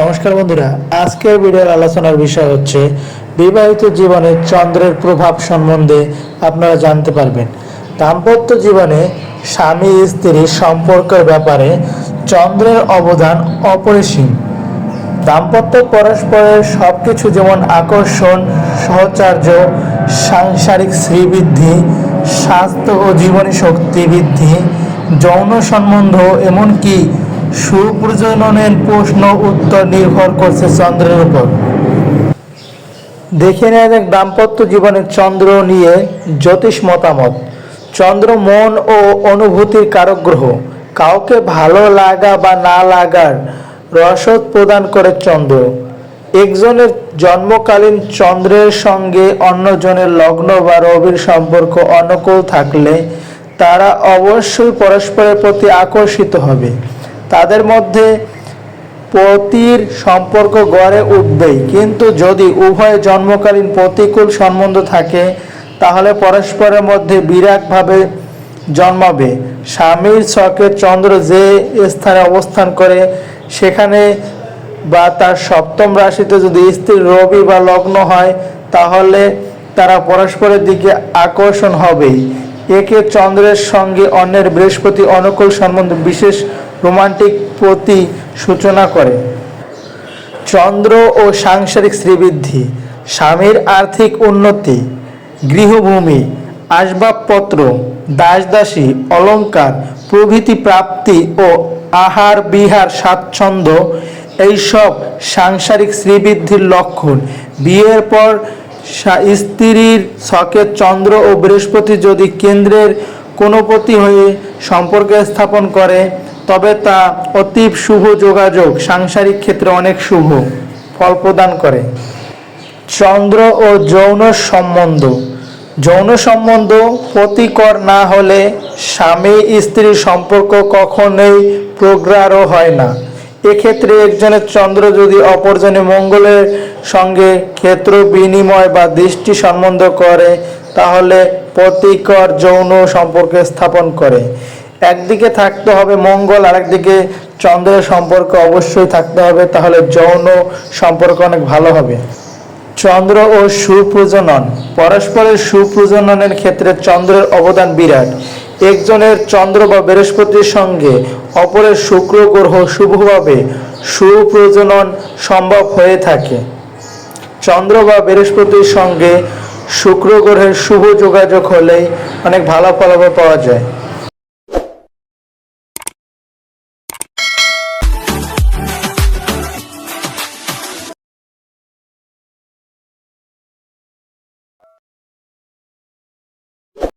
নমস্কার বন্ধুরা, আজকের ভিডিওর আলোচনার বিষয় হচ্ছে বিবাহিত জীবনে চন্দ্রের প্রভাব সম্বন্ধে আপনারা জানতে পারবেন। দাম্পত্য জীবনে স্বামী, স্ত্রী সম্পর্কের ব্যাপারে চন্দ্রের অবদান অপরিসীম। দাম্পত্য পরস্পরের সব কিছু যেমন আকর্ষণ, সহচার্য, সাংসারিক শ্রীবৃদ্ধি, স্বাস্থ্য ও জীবনী শক্তি বৃদ্ধি, যৌন সম্বন্ধ, এমনকি সুপ্রজননের প্রশ্ন উত্তর নির্ভর করছে চন্দ্রের উপর। দেখে নেওয়া যাক দাম্পত্য জীবনের চন্দ্র নিয়ে জ্যোতিষ মতামত। চন্দ্র মন ও অনুভূতির কারক গ্রহ কাউকে ভালো লাগা বা না লাগার রসদ প্রদান করে চন্দ্র। একজনের জন্মকালীন চন্দ্রের সঙ্গে অন্যজনের লগ্ন বা রবির সম্পর্ক অনুকূল থাকলে তারা অবশ্যই পরস্পরের প্রতি আকর্ষিত হবে। তাদের মধ্যে পতির সম্পর্ক গড়ে উঠবেই। কিন্তু যদি উভয় জন্মকালীন প্রতিকূল সম্বন্ধ থাকে, তাহলে পরস্পরের মধ্যে বিরাটভাবে জন্মাবে। স্বামীর ছকে চন্দ্র যে স্থানে অবস্থান করে, সেখানে বা তার সপ্তম রাশিতে যদি স্ত্রীর রবি বা লগ্ন হয়, তাহলে তারা পরস্পরের দিকে আকর্ষণ হবেই। একে চন্দ্রের সঙ্গে অন্যের বৃহস্পতি অনুকূল সম্বন্ধ বিশেষ রোমান্টিক প্রতি সূচনা করে। চন্দ্র ও সাংসারিক শ্রীবৃদ্ধি, স্বামীর আর্থিক উন্নতি, গৃহভূমি, আসবাবপত্র, দাসদাসী অলঙ্কার প্রভৃতি প্রাপ্তি ও আহার বিহার স্বাচ্ছন্দ্য, এইসব সাংসারিক শ্রীবৃদ্ধির লক্ষণ। বিয়ের পর স্ত্রীর ছকে চন্দ্র ও বৃহস্পতি যদি কেন্দ্রের কোনো প্রতি হয়ে সম্পর্ক স্থাপন করে তবে তা অতীব শুভ যোগাযোগ, সাংসারিক ক্ষেত্রে অনেক শুভ ফল প্রদান করে। চন্দ্র ও যৌন সম্বন্ধ। যৌন সম্বন্ধ প্রতিকর না হলে স্বামী স্ত্রীর সম্পর্ক কখনোই প্রগাঢ় হয় না। এক্ষেত্রে একজনের চন্দ্র যদি অপরজনে মঙ্গলের সঙ্গে ক্ষেত্র বিনিময় বা দৃষ্টি সম্বন্ধ করে, তাহলে প্রতিকর যৌন সম্পর্ক স্থাপন করে। একদিকে থাকতে হবে মঙ্গল, আরেকদিকে চন্দ্রের সম্পর্ক অবশ্যই থাকতে হবে, তাহলে যৌন সম্পর্ক অনেক ভালো হবে। চন্দ্র ও সুপ্রজনন, পরস্পরের সুপ্রজননের ক্ষেত্রে চন্দ্রের অবদান বিরাট। একজনের চন্দ্র বা বৃহস্পতির সঙ্গে অপরের শুক্র গ্রহ শুভভাবে সুপ্রজনন সম্ভব হয়ে থাকে। চন্দ্র বা বৃহস্পতির সঙ্গে শুক্র গ্রহের শুভ যোগাযোগ হলে অনেক ভালো ফলাফল পাওয়া যায়।